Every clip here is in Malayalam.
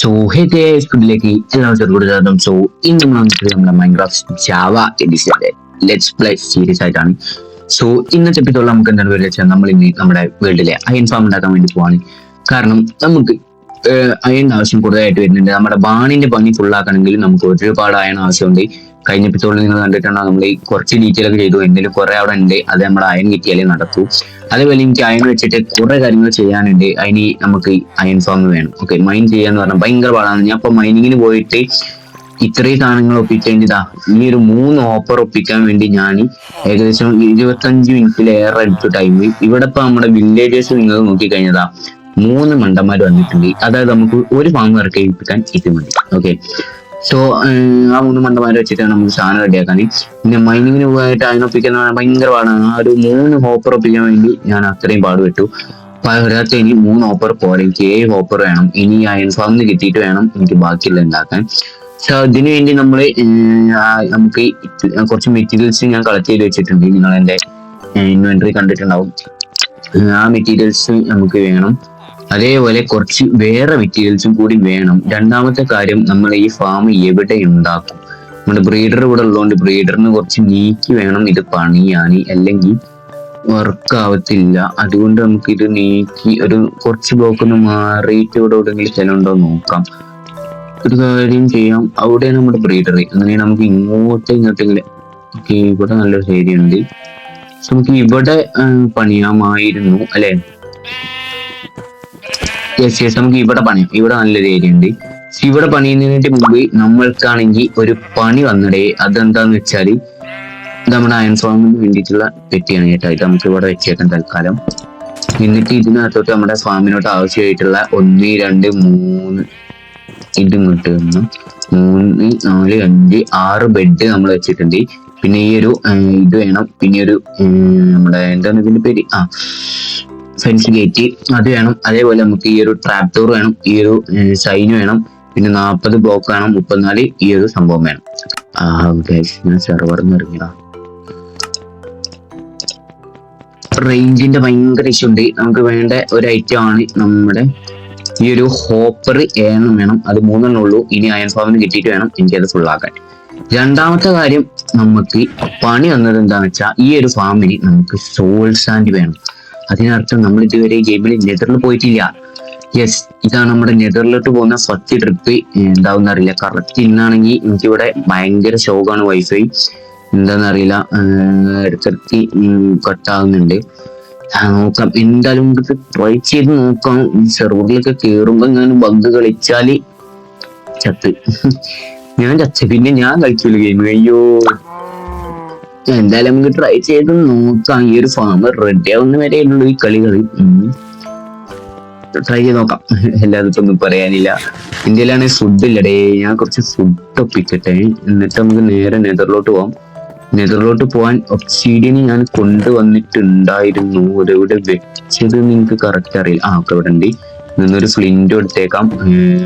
സോ ഹേ സ്കൂളിലേക്ക് എല്ലാവർക്കും സോ ഇന്ന് നമ്മൾ വന്നിട്ട് നമ്മുടെ മൈൻക്രാഫ്റ്റ് ജാവ എഡിഷന്റെ ലെറ്റ്സ് പ്ലേ സീരീസ് ആയിട്ടാണ്. സോ ഇന്നത്തെ എപ്പിസോഡിൽ നമുക്ക് എന്താണ് വരുന്നത് വെച്ചാൽ നമ്മൾ ഇനി നമ്മുടെ വേൾഡിലെ അയൺ ഫാം ഉണ്ടാക്കാൻ വേണ്ടി പോവാണ്. കാരണം നമുക്ക് അയൺ ആവശ്യം കൂടുതലായിട്ട് വരുന്നുണ്ട്. നമ്മുടെ ബാണിന്റെ പണി full ആക്കണമെങ്കിൽ നമുക്ക് ഒരുപാട് അയൺ ആവശ്യമുണ്ട്. കഴിഞ്ഞ എപ്പിസോഡിൽ നിങ്ങൾ കണ്ടിട്ടുണ്ടോ? നമ്മൾ ഈ കുറച്ച് ഡീറ്റെയിൽ ഒക്കെ ചെയ്തു. എന്തെങ്കിലും കുറെ അവിടെ ഉണ്ട്. അത് നമ്മൾ അയൺ കിട്ടിയാലേ നടക്കൂ അതേപോലെ എനിക്ക് അയൺ വെച്ചിട്ട് കുറെ കാര്യങ്ങൾ ചെയ്യാനുണ്ട്. അതിന് നമുക്ക് അയൺ ഫോം വേണം. ഓക്കെ മൈൻ ചെയ്യാന്ന് പറഞ്ഞാൽ ഭയങ്കര പാടാണ്. ഞാൻ ഇപ്പൊ മൈനിങ്ങിന് പോയിട്ട് ഇത്രയും സാധനങ്ങൾ ഒപ്പിക്കേണ്ടതാ ഈ ഒരു മൂന്ന് ഓപ്പർ ഒപ്പിക്കാൻ വേണ്ടി ഞാൻ ഏകദേശം ഇരുപത്തഞ്ച് മിനിറ്റിലേറെ എടുത്തു ടൈം ഇവിടെ ഇപ്പൊ നമ്മുടെ വില്ലേജേഴ്സ് നിങ്ങൾ നോക്കി നോക്കിക്കഴിഞ്ഞതാ മൂന്ന് മണ്ടന്മാർ വന്നിട്ടുണ്ട്. അതായത് നമുക്ക് ഒരു ഫാം വർക്ക് ഒപ്പിക്കാൻ ഇത് മതി. ഓക്കെ സോ ആ മൂന്ന് മണ്ടന്മാരെ വെച്ചിട്ടാണ് നമുക്ക് സാധനം റെഡിയാക്കാൻ. പിന്നെ മൈനിങ്ങിന് പോയിട്ട് അതിനൊപ്പിക്കുന്ന ഭയങ്കര പാടാണ്. ആ ഒരു മൂന്ന് ഹോപ്പർ ഒപ്പിക്കാൻ വേണ്ടി ഞാൻ അത്രയും പാടുപെട്ടു. ഒരാൾക്ക് ഇനി മൂന്ന് ഹോപ്പർ പോലെ എനിക്ക് ഏഴ് ഹോപ്പർ വേണം. ഇനി അയൺ ഫാമിന് കിട്ടിയിട്ട് വേണം എനിക്ക് ബാക്കിയുള്ള ഉണ്ടാക്കാൻ. സോ അതിനു വേണ്ടി നമ്മൾ നമുക്ക് കുറച്ച് മെറ്റീരിയൽസ് ഞാൻ കളക്ട് ചെയ്ത് വെച്ചിട്ടുണ്ട്. നിങ്ങൾ എന്റെ ഇൻവെന്ററി കണ്ടിട്ടുണ്ടാവും. ആ മെറ്റീരിയൽസ് നമുക്ക് വേണം. അതേപോലെ കുറച്ച് വേറെ മെറ്റീരിയൽസും കൂടി വേണം. രണ്ടാമത്തെ കാര്യം നമ്മൾ ഈ ഫാം എവിടെ ഉണ്ടാക്കും? നമ്മുടെ ബ്രീഡർ ഇവിടെ ഉള്ളതുകൊണ്ട് ബ്രീഡറിന് കുറച്ച് നീക്കി വേണം ഇത് പണിയാൻ അല്ലെങ്കിൽ വർക്ക് ആവത്തില്ല. അതുകൊണ്ട് നമുക്ക് ഇത് നീക്കി ഒരു കുറച്ച് ബ്ലോക്ക് ഒന്ന് മാറിയിട്ട് ഇവിടെ എവിടെയെങ്കിലും സ്ഥലം ഉണ്ടോ നോക്കാം. ഒരു കാര്യം ചെയ്യാം. അവിടെ നമ്മുടെ ബ്രീഡർ അങ്ങനെ നമുക്ക് ഇങ്ങോട്ട് ഇങ്ങോട്ടെങ്കിലും ഇവിടെ നല്ലൊരു ഏരിയ ഉണ്ട്. നമുക്ക് ഇവിടെ പണിയാമായിരുന്നു അല്ലെ? യെസ് യെസ് നമുക്ക് ഇവിടെ പണിയാം ഇവിടെ നല്ലൊരു ഏരിയ ഉണ്ട്. ഇവിടെ പണിയുന്നതിനായിട്ട് മുമ്പ് നമ്മൾക്കാണെങ്കിൽ ഒരു പണി വന്നിടേ. അതെന്താന്ന് വെച്ചാൽ ഇത് നമ്മുടെ അയൺ ഫാമിന് വേണ്ടിയിട്ടുള്ള പെട്ടിയാണ് കേട്ടോ. ഇത് നമുക്ക് ഇവിടെ വെച്ചേക്കാം തൽക്കാലം. എന്നിട്ട് ഇതിനകത്തോട്ട് നമ്മുടെ ഫാമിനോട്ട് ആവശ്യമായിട്ടുള്ള ഒന്ന് രണ്ട് മൂന്ന് ഇത് ഇങ്ങോട്ട് വന്നു. മൂന്ന് നാല് അഞ്ച് ആറ് ബെഡ് നമ്മൾ വെച്ചിട്ടുണ്ട്. പിന്നെ ഈ ഒരു ഇത് വേണം. പിന്നെ ഒരു നമ്മുടെ എന്താണ് ഇതിന്റെ പേര്? ആ ഫെൻസ് ഗേറ്റ് അത് വേണം. അതേപോലെ നമുക്ക് ഈ ഒരു ട്രാപ്പ് ഡോർ വേണം. ഈ ഒരു സൈൻ വേണം. പിന്നെ നാൽപ്പത് ബ്ലോക്ക് വേണം. മുപ്പത്തിനാല് ഈ ഒരു സംഭവം വേണം. ഞാൻ സെർവറിന്ന് ഇറങ്ങിയതാ. റേഞ്ചിന്റെ ഭയങ്കര ഇഷ്യൂ ഉണ്ട്. നമുക്ക് വേണ്ട ഒരു ഐറ്റം ആണ് നമ്മുടെ ഈ ഒരു ഹോപ്പർ ഏണം വേണം. അത് മൂന്നെണ്ണം ഉള്ളൂ. ഇനി അയൺ ഫാമിന് കിട്ടിയിട്ട് വേണം എനിക്ക് അത് full ആക്കാൻ. രണ്ടാമത്തെ കാര്യം നമുക്ക് പണി വന്നത് എന്താണെന്ന് വെച്ചാൽ ഈ ഒരു ഫാമിന് നമുക്ക് സോൾ സാൻഡ് വേണം. അതിനർത്ഥം നമ്മൾ ഇതുവരെ ഗെയിമിൽ നെതറിൽ പോയിട്ടില്ല. യെസ് ഇതാണ് നമ്മുടെ നെതറിലോട്ട് പോകുന്ന ഫസ്റ്റ് ട്രിപ്പ് എന്താവുന്ന അറിയില്ല. കറക്റ്റ് ഇന്നാണെങ്കിൽ എനിക്കിവിടെ ഭയങ്കര ഷോക്കാണ് വൈഫൈ എന്താണെന്ന് അറിയില്ല. ഇടയ്ക്കിടയ്ക്ക് കട്ടാവുന്നുണ്ട്. ആ, നോക്കാം. എന്തായാലും ട്രൈ ചെയ്ത് നോക്കാം. സെർവറിലൊക്കെ കേറുമ്പോ ഞാൻ ബഗ് കളിച്ചാൽ ചത്ത്. ഞാൻ ചത്ത്. പിന്നെ ഞാൻ കളിച്ചില്ല ഗെയിം അയ്യോ. എന്തായാലും നമുക്ക് ട്രൈ ചെയ്ത് നോക്കാം. ഈ ഒരു ഫാം റെഡി ആവുന്ന വരെ ഉള്ളൂ ഈ കളികൾ ട്രൈ ചെയ്ത് നോക്കാം. ഒന്നും പറയാനില്ല. ഇന്ത്യയിലാണ് ഫുഡ് ഇല്ലടേ. ഞാൻ കുറച്ച് ഫുഡ് ഒപ്പിക്കട്ടെ എന്നിട്ട് നമുക്ക് നേരെ നെതറിലോട്ട് പോവാം. നെതറിലോട്ട് പോവാൻ ഒപ്സീഡിയന് ഞാൻ കൊണ്ടുവന്നിട്ടുണ്ടായിരുന്നു. അതെവിടെ വെച്ചത് നിങ്ങൾക്ക് കറക്റ്റ് അറിയില്ല. ആ ഒക്കെ ഇവിടെ ഉണ്ട് നിന്നൊരു ഫ്ലിന്റും എടുത്തേക്കാം.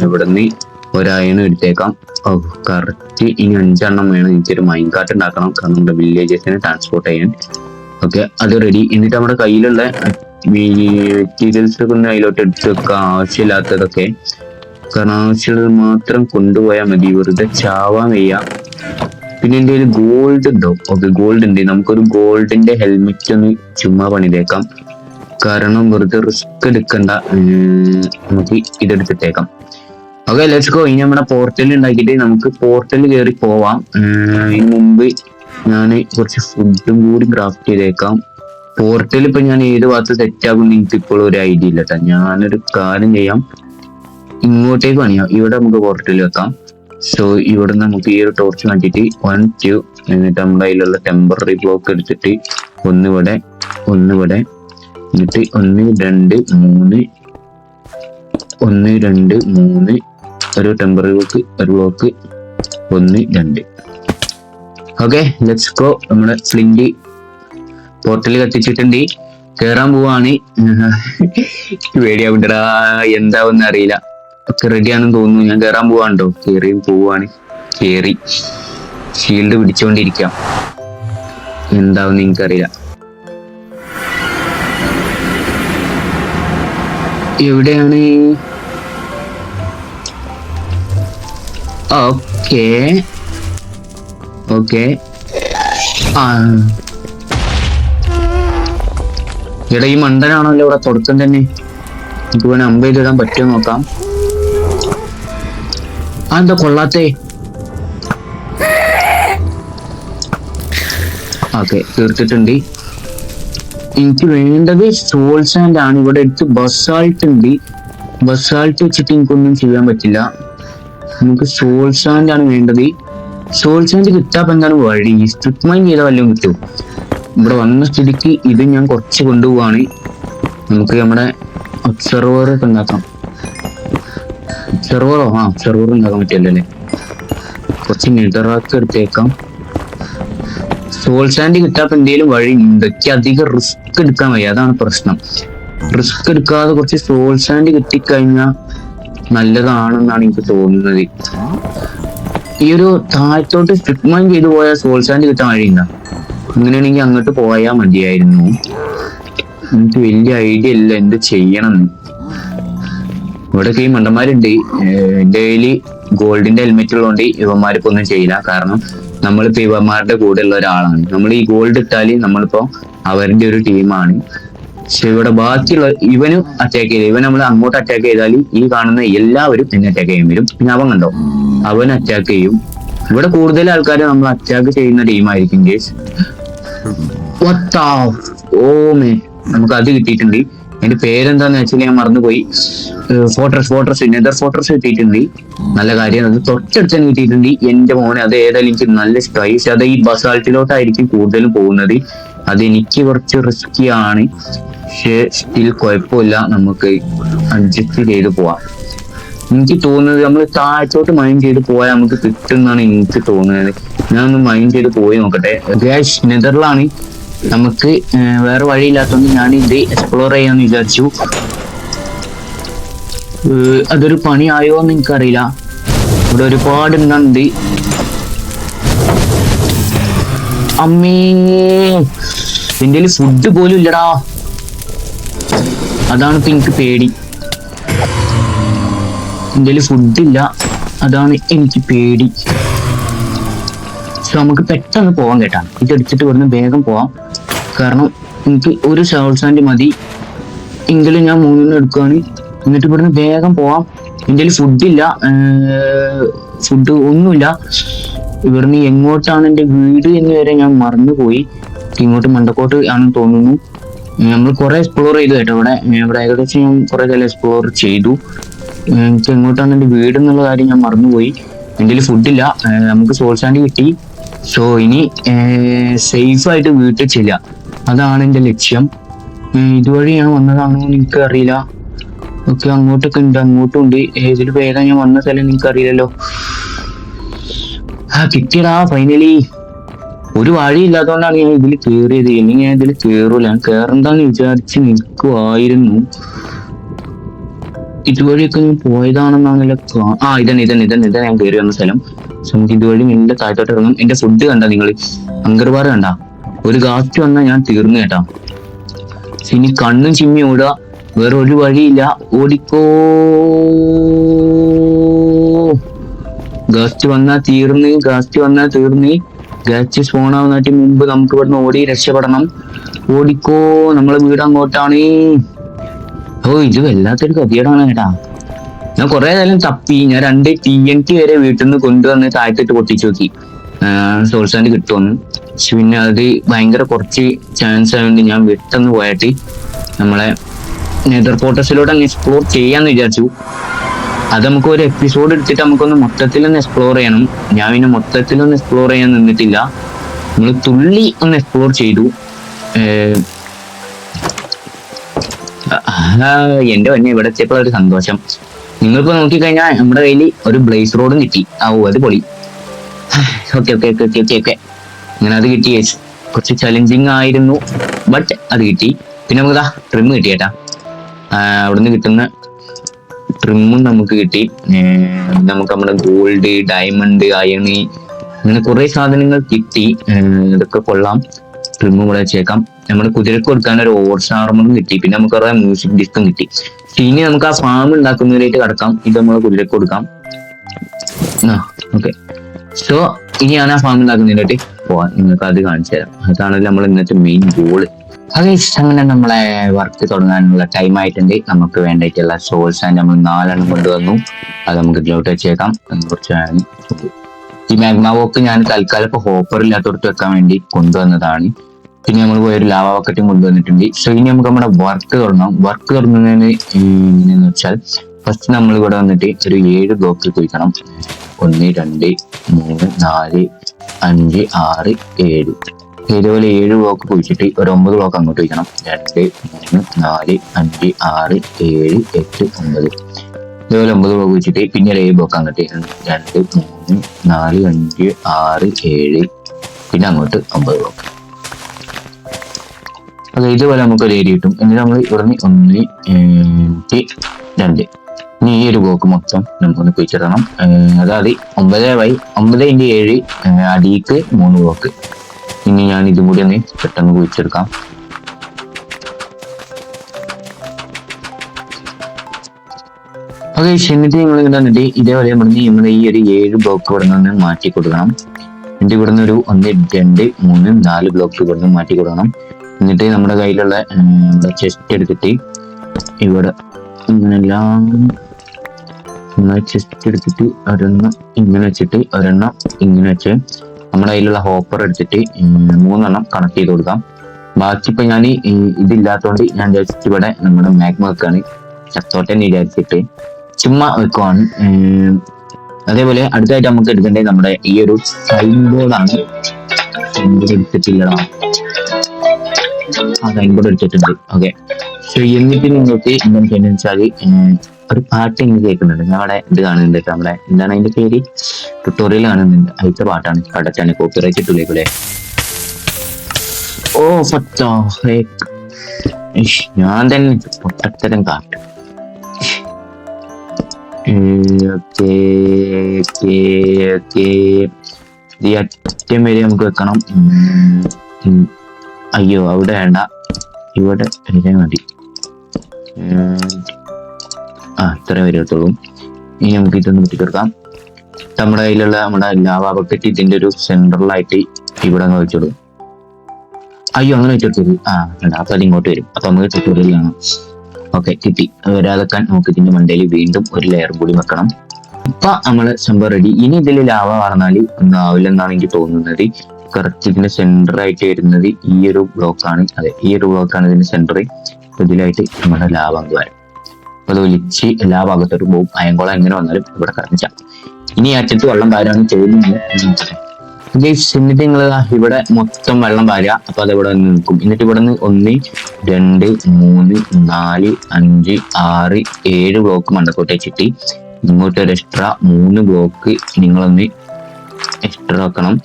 ഇവിടെ നിന്ന് ഒരയനും എടുത്തേക്കാം. ഓ കറക്റ്റ് ഇനി അഞ്ചെണ്ണം വേണം എനിക്കൊരു മൈൻ കാർട്ട് ഉണ്ടാക്കണം. കാരണം നമ്മുടെ വില്ലേജസിനെ ട്രാൻസ്പോർട്ട് ചെയ്യാൻ. ഓക്കെ അത് റെഡി എന്നിട്ട് നമ്മുടെ കയ്യിലുള്ള മെറ്റീരിയൽസ് ഒന്ന് അതിലോട്ട് എടുത്ത് വെക്കാം. ആവശ്യമില്ലാത്തതൊക്കെ. കാരണം ആവശ്യമുള്ളത് മാത്രം കൊണ്ടുപോയാൽ മതി. വെറുതെ ചാവാൻ വയ്യ. പിന്നെ എന്റെ കയ്യിൽ ഗോൾഡ് ഉണ്ടോ? ഓക്കെ ഗോൾഡ് ഉണ്ട്. നമുക്കൊരു ഗോൾഡിന്റെ ഹെൽമെറ്റ് ഒന്ന് ചുമ്മാ പണിതേക്കാം. കാരണം വെറുതെ റിസ്ക് എടുക്കണ്ട. നമുക്ക് ഇതെടുത്തിട്ടേക്കാം. ഓക്കെ ലെറ്റ്സ് ഗോ ഇനി നമ്മുടെ പോർട്ടൽ ഉണ്ടാക്കിയിട്ട് നമുക്ക് പോർട്ടൽ കയറി പോവാം. ഇതിന് മുമ്പ് ഞാൻ കുറച്ച് ഫുഡും കൂടി ക്രാഫ്റ്റ് ചെയ്തേക്കാം. പോർട്ടൽ ഇപ്പൊ ഞാൻ ഏത് ഭാഗത്ത് സെറ്റ് ആകും നിങ്ങൾക്ക് ഇപ്പോഴും ഒരു ഐഡിയ ഇല്ല കേട്ടോ. ഞാനൊരു കാര്യം ചെയ്യാം. ഇങ്ങോട്ടേക്ക് പണിയാം. ഇവിടെ നമുക്ക് പോർട്ടൽ വെക്കാം. സോ ഇവിടെ നമുക്ക് ഈ ഒരു ടോർച്ച് മാറ്റിയിട്ട് വൺ ടു എന്നിട്ട് നമ്മുടെ അതിലുള്ള ടെമ്പററി ബ്ലോക്ക് എടുത്തിട്ട് ഒന്നിവിടെ ഒന്നിവിടെ എന്നിട്ട് ഒന്ന് രണ്ട് മൂന്ന് ഒന്ന് രണ്ട് മൂന്ന് ഒരു ടെമ്പററി ബ്ലോക്ക് ഒരു ബ്ലോക്ക് ഒന്ന് രണ്ട്. ഓക്കെ ലെറ്റ്സ് ഗോ നമ്മുടെ ഫ്ലിൻഡ് പോർട്ടൽ കത്തിച്ചിട്ടുണ്ട്. കേറാൻ പോവാണ്. പേടിയാവുണ്ടടാ എന്താവെന്ന് അറിയില്ല. ഒക്കെ റെഡി ആണെന്ന് തോന്നുന്നു. ഞാൻ കേറാൻ പോവാണ്ടോ? കേറി പോവാണ്. കേറി. ഷീൽഡ് പിടിച്ചുകൊണ്ടിരിക്കാം എന്താവും എനിക്കറിയില്ല. എവിടെയാണ്? ഓക്കെ. ഓക്കെ. ഇവിടെ ഈ മണ്ടനാണല്ലോ ഇവിടെ തുടക്കം തന്നെ. നമുക്ക് വേണേ അമ്പ ചെയ്തിടാൻ പറ്റുമോ നോക്കാം. ആ എന്താ കൊള്ളാത്തേ? ഓക്കെ തീർത്തിട്ടുണ്ട്. എനിക്ക് വേണ്ടത് സോൾ സാൻഡ് ആണ്. ഇവിടെ എടുത്ത് ബസാൾട്ട് ഉണ്ട്. ബസാൾട്ട് വെച്ചിട്ട് എനിക്കൊന്നും ചെയ്യാൻ പറ്റില്ല. നമുക്ക് സോൾ സാൻഡ് ആണ് വേണ്ടത്. സോൾ സാൻഡ് കിട്ടാൻ എന്താണ് വഴി സ്ട്രിപ്പ് മൈൻ ചെയ്താൽ വല്ലതും കിട്ടും. ഇവിടെ വന്ന സ്ഥിതിക്ക് ഇത് ഞാൻ കുറച്ച് കൊണ്ടുപോവാണ്. നമുക്ക് നമ്മുടെ ഒബ്സർവർ ഒക്കെ ഉണ്ടാക്കാം. ഒബ്സർവറോ ആ ഒബ്സർവർ ഉണ്ടാക്കാൻ പറ്റില്ല അല്ലേ കുറച്ച് നെതറാക്ക് എടുത്തേക്കാം. സോൾ സ്റ്റാൻഡ് കിട്ടാത്ത എന്തെങ്കിലും വഴി ഇതൊക്കെ അധികം റിസ്ക് എടുക്കാൻ വയ്യ. അതാണ് പ്രശ്നം. റിസ്ക് എടുക്കാതെ കുറച്ച് സോൾ സാൻഡ് കിട്ടിക്കഴിഞ്ഞാൽ നല്ലതാണെന്നാണ് എനിക്ക് തോന്നുന്നത്. ഈ ഒരു താഴത്തോട്ട് സ്ട്രിപ്പ് മൈൻ ചെയ്തു പോയ സോൾ സാൻഡ് കിട്ടാൻ വഴിയുണ്ടോ അങ്ങനെയാണെങ്കിൽ അങ്ങോട്ട് പോയാൽ മതിയായിരുന്നു. എനിക്ക് വലിയ ഐഡിയ ഇല്ല എന്ത് ചെയ്യണം. ഇവിടെയൊക്കെ ഈ മണ്ടന്മാരുണ്ട്. ഡെയിലി ഗോൾഡിന്റെ ഹെൽമെറ്റ് ഉള്ളതുകൊണ്ട് ഇവന്മാരിപ്പോ ഒന്നും ചെയ്യില്ല. കാരണം നമ്മളിപ്പോ ഇവന്മാരുടെ കൂടെ ഉള്ള ഒരാളാണ്. നമ്മൾ ഈ ഗോൾഡ് ഇട്ടാൽ നമ്മളിപ്പോ അവരുടെ ഒരു ടീമാണ് പക്ഷെ ഇവിടെ ബാക്കിയുള്ള ഇവനും അറ്റാക്ക് ചെയ്ത്. ഇവൻ നമ്മൾ അങ്ങോട്ട് അറ്റാക്ക് ചെയ്താൽ ഈ കാണുന്ന എല്ലാവരും എന്നെ അറ്റാക്ക് ചെയ്യാൻ വരും. പിന്നെ അവൻ കണ്ടോ? അവൻ അറ്റാക്ക് ചെയ്യും. ഇവിടെ കൂടുതൽ ആൾക്കാർ നമ്മൾ അറ്റാക്ക് ചെയ്യുന്ന ടീമായിരിക്കും കേസ് ഓമേ നമുക്ക് അത് കിട്ടിയിട്ടുണ്ട്. എന്റെ പേരെന്താന്ന് വെച്ചാൽ ഞാൻ മറന്നുപോയി. ഫോട്ടോസ് ഫോട്ടോസ് നെതർ ഫോട്ടോസ് കിട്ടിയിട്ടുണ്ട്. നല്ല കാര്യം അത് തൊട്ടടുത്ത് തന്നെ കിട്ടിയിട്ടുണ്ട്. എന്റെ മോനെ അത് ഏതായാലും എനിക്ക് നല്ല പക്ഷെ അത് ഈ ബസാൾട്ടിലോട്ടായിരിക്കും കൂടുതലും പോകുന്നത്. അത് എനിക്ക് കുറച്ച് റിസ്കി ആണ്. പക്ഷേ സ്റ്റിൽ കുഴപ്പമില്ല. നമുക്ക് അഡ്ജസ്റ്റ് ചെയ്ത് പോവാം. എനിക്ക് തോന്നുന്നത് നമ്മൾ താഴ്ചോട്ട് മൈൻഡ് ചെയ്ത് പോയാൽ നമുക്ക് കിട്ടും എന്നാണ് എനിക്ക് തോന്നുന്നത്. ഞാൻ ഒന്ന് മൈൻഡ് ചെയ്ത് പോയി നോക്കട്ടെ. ഗ്യാഷ് നെതറിലാണ്. നമുക്ക് വേറെ വഴിയില്ലാത്തതുകൊണ്ട് ഞാൻ ഇത് എക്സ്പ്ലോർ ചെയ്യാന്ന് വിചാരിച്ചു. അതൊരു പണിയായോ എന്ന് എനിക്കറിയില്ല. ഇവിടെ ഒരുപാട് എണ്ണുണ്ട് അമ്മേ. എന്റെ ഫുഡ് പോലും ഇല്ലടാ. അതാണ് ഇപ്പൊ എനിക്ക് പേടി. എന്റെ ഫുഡ് ഇല്ല. അതാണ് എനിക്ക് പേടി. നമുക്ക് പെട്ടെന്ന് പോവാൻ കേട്ടാ. ഇത് എടുത്തിട്ട് ഇവിടുന്ന് വേഗം പോവാം. കാരണം എനിക്ക് ഒരു ഷോൾസാൻഡ് മതി. എങ്കിലും ഞാൻ മൂന്നെണ്ണം എടുക്കുകയാണ് എന്നിട്ട് ഇവിടുന്ന് വേഗം പോവാം. എന്റെ ഫുഡ് ഇല്ല. ഫുഡ് ഒന്നുമില്ല. ഇവിടുന്ന് എങ്ങോട്ടാണ് എന്റെ വീട് എന്ന് വരെ ഞാൻ മറന്നുപോയി. ഇങ്ങോട്ട് മണ്ടക്കോട്ട് ആണെന്ന് തോന്നുന്നു. നമ്മൾ കുറെ എക്സ്പ്ലോർ ചെയ്തു കേട്ടോ ഇവിടെ. ഇവിടെ ഏകദേശം ഞാൻ കുറെ കാലം എക്സ്പ്ലോർ ചെയ്തു. എനിക്ക് എങ്ങോട്ടാണ് എന്റെ വീട് എന്നുള്ള കാര്യം ഞാൻ മറന്നുപോയി. എന്റെ ഫുഡില്ല നമുക്ക് സോൾ സാൻഡ് കിട്ടി. സോ ഇനി സേഫ് ആയിട്ട് വീട്ടിൽ ചെല്ലുക. അതാണ് എന്റെ ലക്ഷ്യം. ഇതുവഴി ഞാൻ വന്നതാണോ എനിക്ക് അറിയില്ല. ഓക്കെ അങ്ങോട്ടൊക്കെ ഉണ്ട് അങ്ങോട്ടും ഉണ്ട്. ഏതൊരു പേരാ ഞാൻ വന്ന സ്ഥലം നിങ്ങൾക്ക് അറിയില്ലല്ലോ ആ കിട്ടിയടാ ഫൈനലി ഒരു വഴി ഇല്ലാത്തതുകൊണ്ടാണ് ഞാൻ ഇതിൽ കേറിയത്. ഇനി ഞാൻ ഇതിൽ കേറൂല. ഞാൻ കേറണ്ടെന്ന് വിചാരിച്ച് നിൽക്കുമായിരുന്നു ഇതുവഴിയൊക്കെ ഞാൻ പോയതാണെന്നാണല്ലോ ആ ഇതന്നെ ഇതന്നെ ഇതന്നെ ഇതന്നെ ഞാൻ കയറി വന്ന സ്ഥലം. നമുക്ക് ഇതുവഴി മെല്ലെ താഴത്തോട്ട് ഇറങ്ങും. എന്റെ ഫുഡ് കണ്ട നിങ്ങൾ അങ്കർവാറ് കണ്ട? ഒരു ഗാസ്റ്റ് വന്നാൽ ഞാൻ തീർന്നു കേട്ടാ. ഇനി കണ്ണും ചിമ്മി ഓടുക. വേറെ ഒരു വഴിയില്ല. ഓടിക്കോ ഗാസ്റ്റ് വന്നാൽ തീർന്ന് ഗാസ്റ്റ് വന്നാൽ തീർന്ന്. ഗാസ്റ്റ് സ്പോൺ ആവുന്നതിന് മുമ്പ് നമുക്ക് ഇവിടുന്ന് ഓടി രക്ഷപ്പെടണം. ഓടിക്കോ നമ്മളെ വീട് അങ്ങോട്ടാണ്. ഓ ഇത് വല്ലാത്തൊരു കഥയടാണ് കേട്ടാ. ഞാൻ കുറെ നേരം തപ്പി. ഞാൻ രണ്ട് ടി എൻ ടി വരെ വീട്ടിൽ നിന്ന് കൊണ്ടുവന്ന് താഴത്തിട്ട് പൊട്ടിച്ചു നോക്കി. സോൾസാൻഡ് കിട്ടുമെന്ന്. പിന്നെ അത് ഭയങ്കര കുറച്ച് ചാൻസ് ആയതുകൊണ്ട് ഞാൻ വിട്ടെന്ന് പോയിട്ട് നമ്മളെ നെതർ പോർട്ടസിലൂടെ അങ്ങ് എക്സ്പ്ലോർ ചെയ്യാന്ന് വിചാരിച്ചു. അത് നമുക്ക് ഒരു എപ്പിസോഡ് എടുത്തിട്ട് നമുക്കൊന്ന് മൊത്തത്തിലൊന്ന് എക്സ്പ്ലോർ ചെയ്യണം. ഞാൻ പിന്നെ മൊത്തത്തിലൊന്ന് എക്സ്പ്ലോർ ചെയ്യാൻ നിന്നിട്ടില്ല. നമ്മൾ തുള്ളി ഒന്ന് എക്സ്പ്ലോർ ചെയ്തു. എന്റെ വന്നെ ഇവിടെ എത്തിയപ്പോൾ ഒരു സന്തോഷം. നിങ്ങളിപ്പോ നോക്കിക്കഴിഞ്ഞാൽ നമ്മുടെ കയ്യിൽ ഒരു ബ്ലേസ് റോഡും കിട്ടി. ആ ഓ അത് പൊളി. Okay okay okay okay okay okay അങ്ങനെ അത് കിട്ടി. കുറച്ച് ചലഞ്ചിങ് ആയിരുന്നു ബട്ട് അത് കിട്ടി. പിന്നെ നമുക്ക് ട്രിം കിട്ടിയേട്ടാ. അവിടുന്ന് കിട്ടുന്ന ട്രിമ്മും നമുക്ക് കിട്ടി. നമുക്ക് നമ്മുടെ ഗോൾഡ് ഡയമണ്ട് അയണി അങ്ങനെ കുറെ സാധനങ്ങൾ കിട്ടി. ഇതൊക്കെ കൊള്ളാം. ട്രിമ്മ് കൂടെ വെച്ചേക്കാം. നമ്മുടെ കുതിരക്ക് കൊടുക്കാൻ ഒരു ഓർസ് ആർമറും കിട്ടി. പിന്നെ നമുക്ക് കുറെ മ്യൂസിക് ഡിസ്കും കിട്ടി. ഇനി നമുക്ക് ആ ഫാം ഉണ്ടാക്കുന്നതിലേക്ക് കടക്കാം. ഇത് നമ്മൾ കുതിരക്ക് കൊടുക്കാം. ഓക്കെ സോ ഇനിയാണ് ആ ഫാം ഉണ്ടാക്കുന്നതിനായിട്ട് പോവാൻ. നിങ്ങൾക്ക് അത് കാണിച്ചു തരാം അതാണല്ലോ നമ്മൾ ഇന്നത്തെ മെയിൻ ഗോൾ അത് അങ്ങനെ നമ്മളെ വർക്ക് തുടങ്ങാനുള്ള ടൈം ആയിട്ടുണ്ട്. നമുക്ക് വേണ്ടിയിട്ടുള്ള സോഴ്സ് ആൻഡ് നമ്മൾ നാലെണ്ണം കൊണ്ടുവന്നു. അത് നമുക്ക് ഇതിലോട്ട് വെച്ചേക്കാം. അതിനെ കുറിച്ചാണ് ഈ മാഗ്മ വോക്ക് ഞാൻ തൽക്കാലം ഇപ്പൊ ഹോപ്പർ ഇല്ലാത്തടത്ത് വെക്കാൻ വേണ്ടി കൊണ്ടുവന്നതാണ്. പിന്നെ നമ്മൾ പോയൊരു ലാവ ബക്കറ്റും കൊണ്ടുവന്നിട്ടുണ്ട്. സോ ഇനി നമുക്ക് നമ്മുടെ വർക്ക് തുടങ്ങാം. വർക്ക് തുടങ്ങുന്നതിന് എങ്ങനെയെന്ന് വെച്ചാൽ ഫസ്റ്റ് നമ്മൾ ഇവിടെ വന്നിട്ട് ഒരു ഏഴ് ബ്ലോക്കിൽ കുഴിക്കണം. ഒന്ന് രണ്ട് മൂന്ന് നാല് അഞ്ച് ആറ് ഏഴ്. ഇതുപോലെ ഏഴ് ബ്ലോക്ക് കുഴിച്ചിട്ട് ഒരു ഒമ്പത് ബ്ലോക്ക് അങ്ങോട്ട് വയ്ക്കണം. രണ്ട് മൂന്ന് നാല് അഞ്ച് ആറ് ഏഴ് എട്ട് ഒമ്പത്. ഇതുപോലെ ഒമ്പത് ബ്ലോക്ക് വെച്ചിട്ട് പിന്നെ ഒരു ഏഴ് ബ്ലോക്ക് അങ്ങോട്ട് രണ്ട് മൂന്ന് നാല് അഞ്ച് ആറ് ഏഴ് പിന്നെ അങ്ങോട്ട് ഒമ്പത് ബ്ലോക്ക് അത് ഇതുപോലെ നമുക്ക് ഒരു ഏരിയ കിട്ടും. എന്നിട്ട് നമ്മൾ ഇവിടുന്ന് ഒന്ന് രണ്ട്. ഇനി ഈ ഒരു ബ്ലോക്ക് മൊത്തം നമുക്കൊന്ന് കുഴിച്ചിടണം. അതായത് ഒമ്പത് ബൈ ഒമ്പത് ഇന്റു ഏഴ് അടിക്ക് മൂന്ന് ബ്ലോക്ക് ഇനി ഞാൻ ഇതും കൂടി ഒന്ന് പെട്ടെന്ന് കുഴിച്ചെടുക്കാം. ഓക്കെ എന്നിട്ട് ഇങ്ങനെ വന്നിട്ട് ഇതേപോലെ നമ്മൾ നമ്മുടെ ഈ ഒരു ഏഴ് ബ്ലോക്ക് ഇവിടെ നിന്ന് മാറ്റി കൊടുക്കണം. എന്നിട്ട് ഇവിടെ നിന്ന് ഒരു ഒന്ന് രണ്ട് മൂന്ന് നാല് ബ്ലോക്ക് ഇവിടെ നിന്ന് മാറ്റി കൊടുക്കണം. എന്നിട്ട് നമ്മുടെ കയ്യിലുള്ള നമ്മുടെ ചെസ്റ്റ് എടുത്തിട്ട് ഇവിടെ ഇങ്ങനെല്ലാം ചെസ്റ്റ് എടുത്തിട്ട് ഒരെണ്ണം ഇങ്ങനെ വെച്ചിട്ട് ഒരെണ്ണം ഇങ്ങനെ വെച്ച് നമ്മുടെ കയ്യിലുള്ള ഹോപ്പർ എടുത്തിട്ട് മൂന്നെണ്ണം കണക്ട് ചെയ്ത് കൊടുക്കാം. ബാക്കി ഇപ്പൊ ഞാൻ ഇതില്ലാത്തോണ്ട് ഞാൻ വിചാരിച്ചിട്ട് ഇവിടെ നമ്മുടെ മാഗ്മ വെക്കാണ്. ചത്തോട്ടെ എന്ന് വിചാരിച്ചിട്ട്. ചുമ്മാ വെക്കുവാണ്. അതേപോലെ അടുത്തായിട്ട് നമുക്ക് എടുക്കേണ്ടത് നമ്മുടെ ഈ ഒരു സൈൻ ബോർഡാണ് സൈൻ ബോർഡ് എടുത്തിട്ടില്ലടാ. ആ സൈൻ ബോർഡ് എടുത്തിട്ടുണ്ട്. ഓക്കെ സോ എന്നിട്ട് നിങ്ങൾക്ക് എന്താ ചെയ്യുന്നത് വെച്ചാൽ ഒരു പാട്ട് ഇങ്ങനെ കേൾക്കുന്നുണ്ട്. നമ്മുടെ ഇത് കാണുന്നുണ്ട്. നമ്മുടെ എന്താണ് അതിന്റെ പേര്? ട്യൂട്ടോറിയൽ കാണുന്നുണ്ട്. അതിന്റെ പാട്ടാണ്. പടച്ചാണ് കോപ്പിറൈറ്റ് ഇട്ടില്ലേക്കൂടെ ഓ ഫത്താ ഹേക്ക്. ഞാൻ തന്നെ പൊട്ടത്തരം കാട്ടും അറ്റം വരെ നമുക്ക് വെക്കണം. അയ്യോ അവിടെ വേണ്ട. ഇവിടെ മതി. ആ ഇത്രയും വരെ എടുത്തോളൂ. ഇനി നമുക്ക് ഇതൊന്ന് കുത്തിക്കെടുക്കാം നമ്മുടെ കയ്യിലുള്ള നമ്മുടെ ലാവ ബക്കറ്റ് ഇതിന്റെ ഒരു സെൻട്രലായിട്ട് ഇവിടെ അങ്ങ് വെച്ചോളൂ. അയ്യോ അങ്ങനെ വെച്ചെടുത്തത് ആ വേണ്ട അപ്പൊ ഇങ്ങോട്ട് വരും. അപ്പൊ നമുക്ക് ട്യൂട്ടോറിയൽ ഓക്കെ കിട്ടി. വരാതെക്കാൻ നമുക്ക് ഇതിന്റെ മണ്ടയിൽ വീണ്ടും ഒരു ലെയർ കൂടി വെക്കണം. ഇപ്പൊ നമ്മൾ സംഭവം റെഡി ഇനി ഇതിൽ ലാവ പറഞ്ഞാൽ ഒന്നും ആവില്ല എന്നാണ് എനിക്ക് തോന്നുന്നത്. കറക്റ്റ് ഇതിന്റെ സെന്റർ ആയിട്ട് വരുന്നത് ഈ ഒരു ബ്ലോക്കാണ് അതെ ഈ ഒരു ബ്ലോക്കാണ് ഇതിന്റെ സെന്റർ ഇതിലായിട്ട് നമ്മുടെ അങ്ങ് വരും. അത് ഒലിച്ച് എല്ലാ ഭാഗത്തോട്ടും പോകും. അയങ്കോളം എങ്ങനെ വന്നാലും ഇവിടെ കറങ്ങിച്ചാൽ ഇനി അറ്റത്ത് വെള്ളം പാരാണ് ചെയ്യുന്നത് എന്നിട്ട് നിങ്ങൾ ഇവിടെ മൊത്തം വെള്ളം പാരുക അപ്പൊ അത് ഇവിടെ വന്ന് നിൽക്കും. എന്നിട്ട് ഇവിടെ നിന്ന് ഒന്ന് രണ്ട് മൂന്ന് നാല് അഞ്ച് ആറ് ഏഴ് ബ്ലോക്ക് മണ്ടക്കോട്ട് വെച്ചിട്ട് ഇങ്ങോട്ട് ഒരു എക്സ്ട്രാ മൂന്ന് ബ്ലോക്ക് നിങ്ങളൊന്ന് എക്സ്ട്രാ വെക്കണം.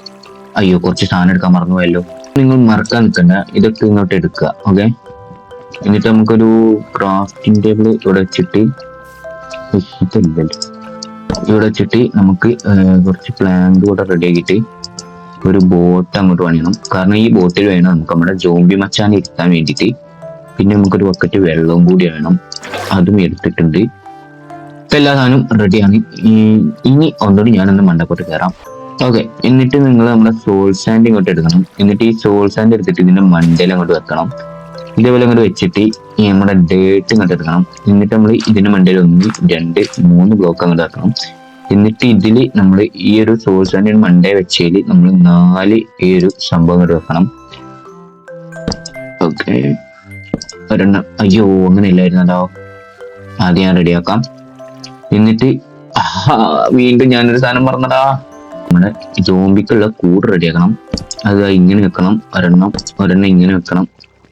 അയ്യോ കുറച്ച് സാധനം എടുക്കാൻ മറന്നു പോയല്ലോ നിങ്ങൾ മറക്കാൻ നിൽക്കണ്ട. ഇതൊക്കെ ഇങ്ങോട്ട് എടുക്കുക. ഓക്കെ എന്നിട്ട് നമുക്കൊരു ക്രാഫ്റ്റിംഗ് ടേബിൾ ഇവിടെ വെച്ചിട്ട് ഇവിടെ വെച്ചിട്ട് നമുക്ക് കുറച്ച് പ്ലാന്റ് കൂടെ റെഡി ആക്കിയിട്ട് ഒരു ബോട്ട് അങ്ങോട്ട് പണിയണം കാരണം ഈ ബോട്ടിൽ വേണം നമുക്ക് നമ്മുടെ ജോംബി മച്ചാൻ ഇരുത്താൻ വേണ്ടിയിട്ട്. പിന്നെ നമുക്കൊരു ബക്കറ്റ് വെള്ളവും കൂടി വേണം. അതും എടുത്തിട്ടുണ്ട്. ഇപ്പൊ എല്ലാ സാധനവും റെഡിയാണ് ഇനി ഒന്നുകൂടി ഞാനൊന്ന് മണ്ടക്കോട്ട് കയറാം ഓക്കെ എന്നിട്ട് നിങ്ങൾ നമ്മുടെ സോൾ സാൻഡ് ഇങ്ങോട്ട് എടുക്കണം. എന്നിട്ട് ഈ സോൾ സാൻഡ് എടുത്തിട്ട് ഇതിന്റെ മണ്ടയിൽ അങ്ങോട്ട് വെക്കണം. ഇതേപോലെ അങ്ങോട്ട് വെച്ചിട്ട് ഈ നമ്മുടെ ഡേറ്റ് ഇങ്ങോട്ട് എടുക്കണം. എന്നിട്ട് നമ്മൾ ഇതിന് മണ്ടയിൽ ഒന്ന് രണ്ട് മൂന്ന് ബ്ലോക്ക് അങ്ങോട്ട് ആക്കണം. എന്നിട്ട് ഇതിൽ നമ്മൾ ഈ ഒരു സോഴ്സ് സാൻഡ് മണ്ടേ വെച്ചതിൽ നമ്മൾ നാല് ഈ ഒരു സംഭവം അങ്ങോട്ട് വെക്കണം. ഓക്കെ ഒരെണ്ണം. അയ്യോ അങ്ങനെ ഇല്ലായിരുന്നല്ലോ. ആദ്യം ഞാൻ റെഡിയാക്കാം എന്നിട്ട് വീണ്ടും ഞാനൊരു സാധനം പറഞ്ഞടാ നമ്മുടെ ജോംബിക്കുള്ള കൂട് റെഡിയാക്കണം അത് ഇങ്ങനെ വെക്കണം. ഒരെണ്ണം ഒരെണ്ണം ഇങ്ങനെ വെക്കണം.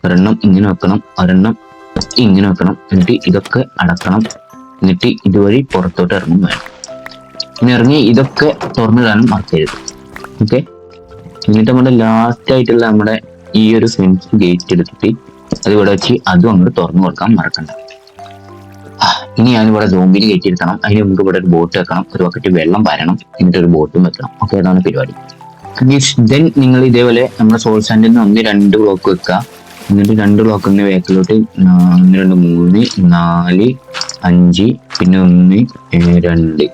ഒരെണ്ണം ഇങ്ങനെ വെക്കണം ഒരെണ്ണം ഇങ്ങനെ വെക്കണം. എന്നിട്ട് ഇതൊക്കെ അടക്കണം. എന്നിട്ട് ഇതുവഴി പുറത്തോട്ട് ഇറങ്ങും വേണം. ഇനി ഇറങ്ങി ഇതൊക്കെ തുറന്നിടാനും മറക്കരുത്. ഓക്കെ എന്നിട്ട് നമ്മുടെ ലാസ്റ്റ് ആയിട്ടുള്ള നമ്മുടെ ഈ ഒരു ഫെൻസ് ഗേറ്റ് എടുത്തിട്ട് അത് ഇവിടെ വെച്ച് അതും അങ്ങോട്ട് തുറന്നു കൊടുക്കാൻ മറക്കണ്ട. ഇനി ഇവിടെ സോമ്പിന് കയറ്റിയിരുത്തണം അതിന് മുമ്പ് ഇവിടെ ഒരു ബോട്ട് വെക്കണം. ഒരു ബക്കറ്റ് വെള്ളം വരണം. എന്നിട്ട് ഒരു ബോട്ടും വെക്കണം. ഓക്കെ അതാണ് പരിപാടി. ദെൻ നിങ്ങൾ ഇതേപോലെ നമ്മുടെ സോൾ സാൻഡിൽ നിന്ന് ഒന്ന് രണ്ട് ബ്ലോക്ക് വെക്കുക. എന്നിട്ട് രണ്ട് ബ്ലോക്കിന് ബാക്കിലോട്ട് ഒന്ന് രണ്ട് മൂന്ന് നാല് അഞ്ച് പിന്നെ ഒന്ന് രണ്ട്.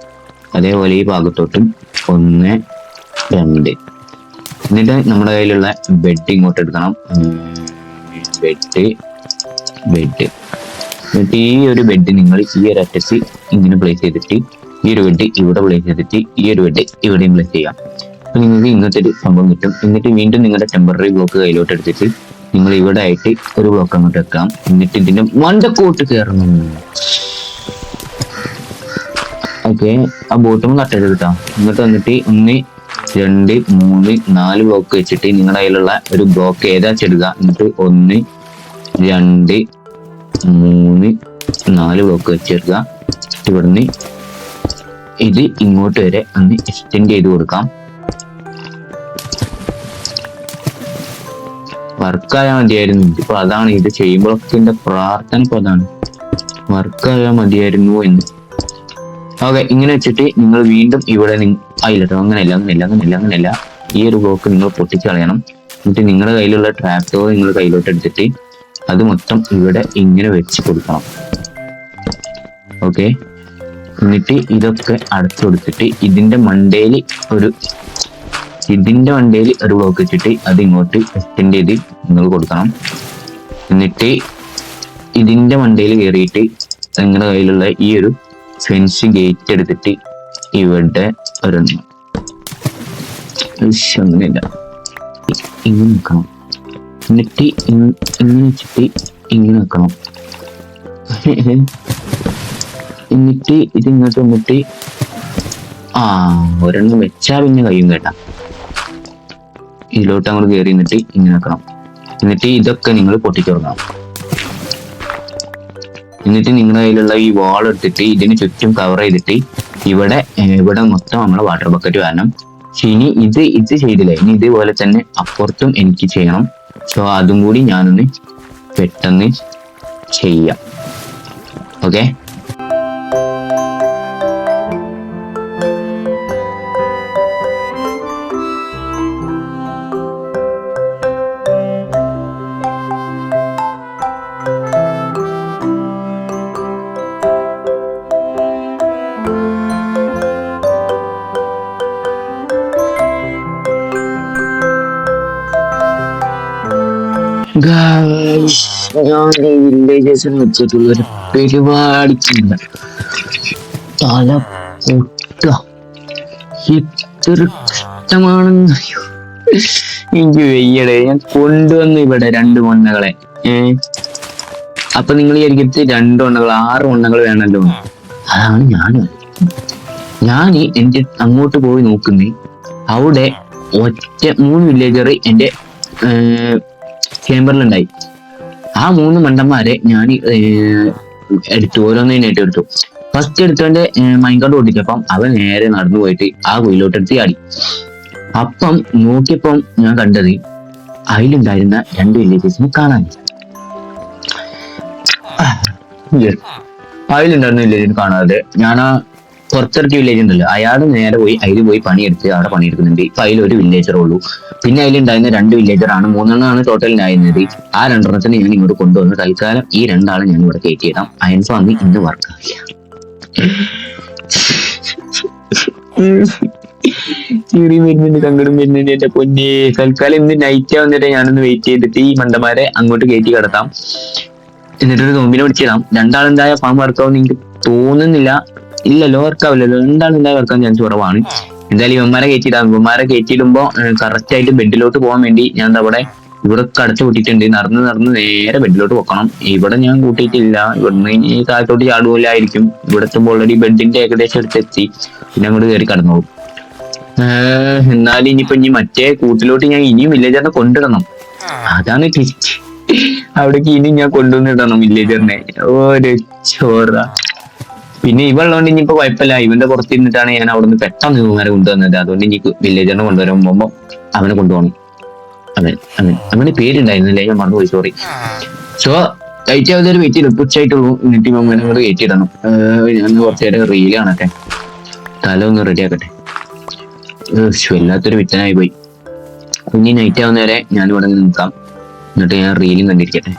അതേപോലെ ഈ ഭാഗത്തോട്ടും ഒന്ന് രണ്ട്. എന്നിട്ട് നമ്മുടെ കയ്യിലുള്ള ബെഡ് ഇങ്ങോട്ട് എടുക്കണം. ബെഡ് ബെഡ് എന്നിട്ട് ഈ ഒരു ബെഡ് നിങ്ങൾ ഈ ഒരു അറ്റത്ത് ഇങ്ങനെ പ്ലേസ് ചെയ്തിട്ട് ഈ ഒരു ബെഡ് ഇവിടെ പ്ലേസ് ചെയ്തിട്ട് ഈ ഒരു ബെഡ് ഇവിടെയും പ്ലേസ് ചെയ്യാം. അപ്പൊ നിങ്ങൾക്ക് ഇങ്ങനത്തെ ഒരു സംഭവം കിട്ടും. എന്നിട്ട് വീണ്ടും നിങ്ങളുടെ ടെമ്പററി ബ്ലോക്ക് കയ്യിലോട്ട് എടുത്തിട്ട് നിങ്ങൾ ഇവിടെ ആയിട്ട് ഒരു ബ്ലോക്ക് അങ്ങോട്ട് വെക്കാം. എന്നിട്ട് ഇതിന്റെ മണ്ടക്കോട്ട് കയറണം ഓക്കെ ആ ബോട്ടും കട്ടരുത് കേട്ടോ. എന്നിട്ട് വന്നിട്ട് ഒന്ന് രണ്ട് മൂന്ന് നാല് ബ്ലോക്ക് വെച്ചിട്ട് നിങ്ങളുടെ കയ്യിലുള്ള ഒരു ബ്ലോക്ക് ഏതാ ചെടുക. എന്നിട്ട് ഒന്ന് രണ്ട് മൂന്ന് നാല് ബ്ലോക്ക് വെച്ചെടുക്കുക. ഇവിടുന്ന് ഇത് ഇങ്ങോട്ട് വരെ ഒന്ന് എക്സ്റ്റെൻഡ് ചെയ്ത് കൊടുക്കാം. വർക്കായാൽ മതിയായിരുന്നു. ഇതിപ്പോ അതാണ് ഇത് ചെയ്യുമ്പോഴൊക്കെ പ്രാർത്ഥന ഇപ്പൊ അതാണ്. വർക്കായാൽ മതിയായിരുന്നു എന്ന്. ഓക്കെ ഇങ്ങനെ വെച്ചിട്ട് നിങ്ങൾ വീണ്ടും ഇവിടെ ആയില്ലോ അങ്ങനെയല്ല അങ്ങനെയല്ല അങ്ങനെയല്ല അങ്ങനെയല്ല. ഈ ഒരു ബ്ലോക്ക് നിങ്ങൾ പൊട്ടിച്ച് കളയണം. എന്നിട്ട് നിങ്ങളുടെ കയ്യിലുള്ള ട്രാക്ടോ നിങ്ങൾ കയ്യിലോട്ട് എടുത്തിട്ട് അത് മൊത്തം ഇവിടെ ഇങ്ങനെ വെച്ച് കൊടുക്കണം. ഓക്കെ? എന്നിട്ട് ഇതൊക്കെ അടച്ചു കൊടുത്തിട്ട് ഇതിന്റെ മണ്ടയിൽ ഒരു ഇതിന്റെ വണ്ടിയിൽ ഒരു ബ്ലോക്ക് വെച്ചിട്ട് അത് ഇങ്ങോട്ട് എക്സ്റ്റെൻഡ് ചെയ്ത് നിങ്ങൾ കൊടുക്കണം. എന്നിട്ട് ഇതിന്റെ വണ്ടിയിൽ കയറിയിട്ട് നിങ്ങളുടെ കയ്യിലുള്ള ഈ ഒരു ഫെൻസ് ഗേറ്റ് എടുത്തിട്ട് ഇവിടെ ഒരെണ്ണം. അങ്ങനെയല്ല. ഇങ്ങനെ നിൽക്കണം. എന്നിട്ട് ഇങ്- ഇങ്ങനെ വെച്ചിട്ട് ഇങ്ങനെ നിൽക്കണം. എന്നിട്ട് ഇത് ഇങ്ങോട്ട് വന്നിട്ട് ആ ഒരെണ്ണം വെച്ചാൽ പിന്നെ കഴിയും കേട്ടാ. ഇതിലോട്ട് അങ്ങോട്ട് കയറി നിന്നിട്ട് ഇങ്ങനെ വെക്കണം എന്നിട്ട് ഇതൊക്കെ നിങ്ങൾ പൊട്ടിച്ചു തുടങ്ങണം. എന്നിട്ട് നിങ്ങളുടെ കയ്യിലുള്ള ഈ വാൾ എടുത്തിട്ട് ഇതിന് ചുറ്റും കവർ ചെയ്തിട്ട് ഇവിടെ ഇവിടെ മൊത്തം നമ്മൾ വാട്ടർ ബക്കറ്റ് വരണം. ഇനി ഇത് ഇത് ചെയ്തില്ല? ഇനി ഇതുപോലെ തന്നെ അപ്പുറത്തും എനിക്ക് ചെയ്യണം. സോ അതും കൂടി ഞാനൊന്ന് പെട്ടെന്ന് ചെയ്യാം. ഓക്കെ ഞാൻ വില്ലേജസ് വെച്ചിട്ടുള്ള ഒരു പരിപാടിക്കില്ല തല പൊട്ട എത്ര കഷ്ടമാണെന്നറിയോ എനിക്ക് വെയ്യടേ. ഞാൻ കൊണ്ടുവന്നു ഇവിടെ രണ്ട് മണ്ണകളെ ഏ? അപ്പൊ നിങ്ങൾ വിചാരിക്കരുത് രണ്ട് മണ്ണകൾ ആറ് മണ്ണകൾ വേണല്ലോ. അതാണ് ഞാൻ ഞാൻ എന്റെ അങ്ങോട്ട് പോയി നോക്കുന്നേ. അവിടെ ഒറ്റ മൂന്ന് വില്ലേജർ എന്റെ ചേംബറിലുണ്ടായി ആ മൂന്ന് മണ്ടന്മാരെ ഞാൻ എടുത്തു. ഓരോന്നിനായിട്ട് എടുത്തു. ഫസ്റ്റ് എടുത്തോണ്ട് മൈൻകാർഡ് ഓടിച്ചപ്പം അവൻ നേരെ നടന്നു പോയിട്ട് ആ കുയിലോട്ട് എടുത്ത് ചാടി അപ്പം നോക്കിയപ്പം ഞാൻ കണ്ടത് അതിലുണ്ടായിരുന്ന രണ്ട് വില്ലേജസിനെ കാണാൻ. അതിലുണ്ടായിരുന്ന വില്ലേജിനെ കാണാതെ ഞാൻ പുറത്തിറക്കിയ വില്ലേജ് ഉണ്ടല്ലോ. അയാൾ നേരെ പോയി അതിൽ പോയി പണിയെടുത്ത് അവിടെ പണിയെടുക്കുന്നുണ്ട്. ഇപ്പൊ അതിൽ ഒരു വില്ലേജറേ ഉള്ളൂ. പിന്നെ അതിലുണ്ടായിരുന്ന രണ്ട് വില്ലേജറാണ് മൂന്നെണ്ണമാണ് ടോട്ടൽ ഉണ്ടായിരുന്നത് ആ രണ്ടെണ്ണത്തിന് ഞാൻ ഇങ്ങോട്ട് കൊണ്ടുവന്ന് തൽക്കാലം ഈ രണ്ടാളെ ഞാൻ ഇവിടെ കയറ്റി ഇടാം അയൻസ് വന്ന് ഇന്ന് വർക്കാവില്ല ചിറി വരുന്നുണ്ട് എന്റെ പൊന്നെ. തൽക്കാലം ഇന്ന് നൈറ്റ് വന്നിട്ട് ഞാനൊന്ന് വെയിറ്റ് ചെയ്തിട്ട് ഈ മണ്ടന്മാരെ അങ്ങോട്ട് കയറ്റി കിടത്താം. എന്നിട്ടൊരു നോമ്പിനെ വിളിച്ചിടാം രണ്ടാളെന്തായ ഫാം വർക്കാവും എനിക്ക് തോന്നുന്നില്ല. ഇല്ലല്ലോ വർക്കാവില്ലല്ലോ ഇല്ലാതെ വർക്കാൻ ചാൻസ് കുറവാണ്. എന്തായാലും ഇവന്മാരെ കയറ്റിയിടാം ഇവന്മാരെ കയറ്റിയിടുമ്പോ കറക്റ്റ് ആയിട്ട് ബെഡിലോട്ട് പോകാൻ വേണ്ടി ഞാൻ അവിടെ ഇവിടെ കടച്ചു കൂട്ടിയിട്ടുണ്ട്. നടന്ന് നടന്ന് നേരെ ബെഡിലോട്ട് വെക്കണം ഇവിടെ ഞാൻ കൂട്ടിയിട്ടില്ല. ഇവിടുന്ന് ഈ താഴത്തോട്ട് ചാടുപോലായിരിക്കും ഇവിടെ എത്തുമ്പോൾ ഓൾറെഡി ബെഡിന്റെ ഏകദേശം അടുത്തെത്തി പിന്നെ അങ്ങോട്ട് കയറി കടന്നോളും. എന്നാലും ഇനിയിപ്പോ ഇനി മറ്റേ കൂട്ടിലോട്ട് ഞാൻ ഇനിയും വില്ലേജറിനെ കൊണ്ടിടണം. അതാണ് അവിടേക്ക് ഇനി ഞാൻ കൊണ്ടുവന്നിടണം വില്ലേജറിനെ ഓ ചോറ. പിന്നെ ഇവളുള്ളതുകൊണ്ട് ഇനിയിപ്പോ കുഴപ്പമില്ല ഇവന്റെ പുറത്തിരുന്നിട്ടാണ് ഞാൻ അവിടുന്ന് പെട്ടെന്ന് ഇവന്മാരെ കൊണ്ടുവന്നത്. അതുകൊണ്ട് ഇനി വില്ലേജറിനെ കൊണ്ടുവരാൻ പോകുമ്പോ അവനെ കൊണ്ടുപോകണം. അവൻ അവൻ അവന് പേരുണ്ടായിരുന്നില്ലേ ഞാൻ മറന്നുപോയി സോറി സോ ലൈറ്റ് ആവുന്ന ഒരു വെയിറ്റ് ചെയ്തു ഉച്ചയായിട്ടുള്ളൂ. എന്നിട്ട് ഇവന്മാരെ കൂടെ വെയിറ്റ് ഇടണം ഞാൻ കുറച്ച് നേരം റീൽ കാണട്ടെ. തല ഒന്ന് റെഡി ആക്കട്ടെ. വല്ലാത്തൊരു വിറ്റനായി പോയി. ഇനി നൈറ്റ് ആവുന്നവരെ ഞാൻ ഇവിടെ നിൽക്കാം. എന്നിട്ട് ഞാൻ റീലും കണ്ടിരിക്കട്ടെ.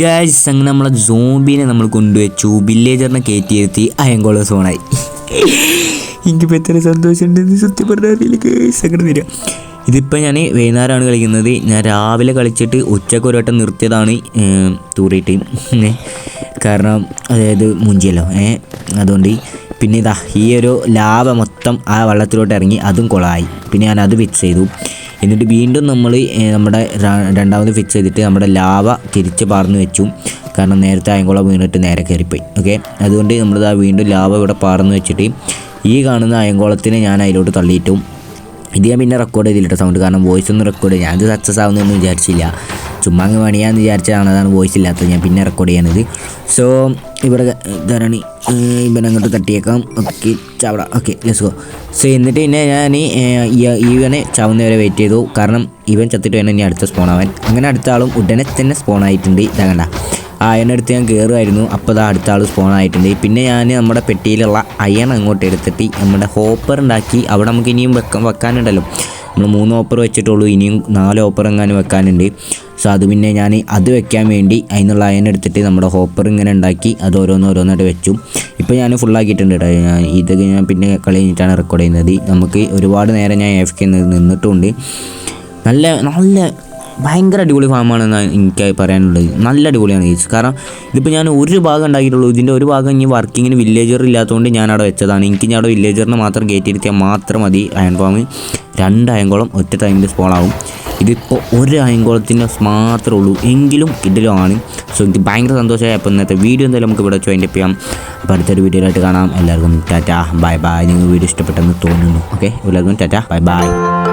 ഗായ്സ് അങ്ങനെ നമ്മളെ സോംബിനെ നമ്മൾ കൊണ്ടുവച്ചു. വില്ലേജറിനെ കയറ്റി ഇരുത്തി അയങ്കോള സോണായി. എനിക്കിപ്പോൾ എത്ര സന്തോഷമുണ്ടെന്ന് സത്യം പറഞ്ഞാൽ അറിയില്ല guys. അങ്ങനെ തരാം. ഇതിപ്പോൾ ഞാൻ വൈകുന്നേരമാണ് കളിക്കുന്നത്. ഞാൻ രാവിലെ കളിച്ചിട്ട് ഉച്ചയ്ക്ക് ഒരു വട്ടം നിർത്തിയതാണ് ഏം, ടീം കാരണം അതായത് മുഞ്ചിയല്ലോ. ഏഹ് അതുകൊണ്ട് പിന്നെ ഇതാ ഈ ഒരു ലാവ മൊത്തം ആ വെള്ളത്തിലോട്ട് ഇറങ്ങി അതും കുളമായി പിന്നെ ഞാൻ അത് ഫിക്സ് ചെയ്തു. എന്നിട്ട് വീണ്ടും നമ്മൾ നമ്മുടെ രണ്ടാമത് ഫിക്സ് ചെയ്തിട്ട് നമ്മുടെ ലാവ തിരിച്ച് പാർന്ന് വെച്ചു. കാരണം നേരത്തെ അയങ്കുളം വീണിട്ട് നേരെ കയറിപ്പോയി ഓക്കെ അതുകൊണ്ട് നമ്മളിതാ വീണ്ടും ലാവ ഇവിടെ പാർന്ന് വെച്ചിട്ട് ഈ കാണുന്ന അയങ്കോളത്തിനെ ഞാൻ അതിലോട്ട് തള്ളിയിട്ടും. ഇത് ഞാൻ പിന്നെ റെക്കോർഡ് ചെയ്തില്ല സൗണ്ട് കാരണം വോയിസ് ഒന്നും റെക്കോർഡ് ഞാൻ ഇത് സക്സസ് ആവുന്നൊന്നും വിചാരിച്ചില്ല. ചുമ്മാ അങ്ങ് പണിയാന്ന് വിചാരിച്ചതാണ്. അതാണ് വോയിസ് ഇല്ലാത്തത്. ഞാൻ പിന്നെ റെക്കോർഡ് ചെയ്യണത്. സോ ഇവിടെ ധരണി ഇവൻ അങ്ങോട്ട് തട്ടിയേക്കാം. ഓക്കെ ചാവട. ഓക്കെ ലെസ് ഗോ സോ എന്നിട്ട് പിന്നെ ഞാൻ ഇവനെ ചാവുന്നവരെ വെയിറ്റ് ചെയ്തു. കാരണം ഇവൻ ചത്തിട്ട് വേണം ഇനി അടുത്ത സ്പോൺ ആവാൻ. അങ്ങനെ അടുത്ത ആളും ഉടനെ തന്നെ സ്പോൺ ആയിട്ടുണ്ട്. ഇതാകണ്ട ആ അയണെടുത്ത് ഞാൻ കയറുമായിരുന്നു അപ്പോൾ ദാ അടുത്ത ആൾ സ്പോൺ ആയിട്ടുണ്ട്. പിന്നെ ഞാൻ നമ്മുടെ പെട്ടിയിലുള്ള അയൺ അങ്ങോട്ട് എടുത്തിട്ട് നമ്മുടെ ഹോപ്പർ ഉണ്ടാക്കി. അവിടെ നമുക്ക് ഇനിയും വെക്കാൻ വെക്കാനുണ്ടല്ലോ. നമ്മൾ മൂന്ന് ഓപ്പർ വെച്ചിട്ടുള്ളൂ ഇനിയും നാല് ഓപ്പർ എങ്ങാനും വെക്കാനുണ്ട്. സോ അത് പിന്നെ ഞാൻ അത് വെക്കാൻ വേണ്ടി അതിനുള്ള അയൺ എടുത്തിട്ട് നമ്മുടെ ഹോപ്പർ ഇങ്ങനെ ഉണ്ടാക്കി അത് ഓരോന്ന് ഓരോന്നായിട്ട് വെച്ചു. ഇപ്പോൾ ഞാൻ ഫുള്ളാക്കിയിട്ടുണ്ട് കേട്ടോ ഞാൻ ഇത് ഞാൻ പിന്നെ കളി കഴിഞ്ഞിട്ടാണ് റെക്കോർഡ് ചെയ്യുന്നത്. നമുക്ക് ഒരുപാട് നേരം ഞാൻ എഫ് കെ നിന്നിട്ടുമുണ്ട്. നല്ല നല്ല ഭയങ്കര അടിപൊളി ഫാമാണെന്നാണ് എനിക്ക് പറയാനുള്ളത്. നല്ല അടിപൊളിയാണ് ഗീസ് കാരണം ഇതിപ്പോൾ ഞാൻ ഒരു ഭാഗം ഉണ്ടാക്കിയിട്ടുള്ളൂ. ഇതിന്റെ ഒരു ഭാഗം ഇനി വർക്കിങ്ങിന് വില്ലേജർ ഇല്ലാത്തതുകൊണ്ട് ഞാൻ അവിടെ വെച്ചതാണ്. എനിക്ക് ഞാൻ അവിടെ വില്ലേജറിന് മാത്രം കയറ്റിയിരുത്തിയാൽ മാത്രം മതി. അയൺ ഫാം രണ്ട് അയങ്കോളം ഒറ്റ ടൈമിൽ സ്പോൺ ആവും. ഇതിപ്പോൾ ഒരു അയങ്കോളത്തിന്റെ മാത്രമേ ഉള്ളൂ. എങ്കിലും കിഡിലുമാണ് സോ എനിക്ക് ഭയങ്കര സന്തോഷമായി. അപ്പോൾ ഇന്നത്തെ വീഡിയോ എന്തായാലും നമുക്ക് ഇവിടെ വെച്ച് ചെയ്യാം. അപ്പോൾ അടുത്തൊരു വീഡിയോയിലായിട്ട് കാണാം. എല്ലാവർക്കും ടാറ്റ. ബൈ ബൈ നിങ്ങൾ വീഡിയോ ഇഷ്ടപ്പെട്ടെന്ന് തോന്നുന്നു. ഓക്കെ എല്ലാവർക്കും ടാറ്റ. Bye by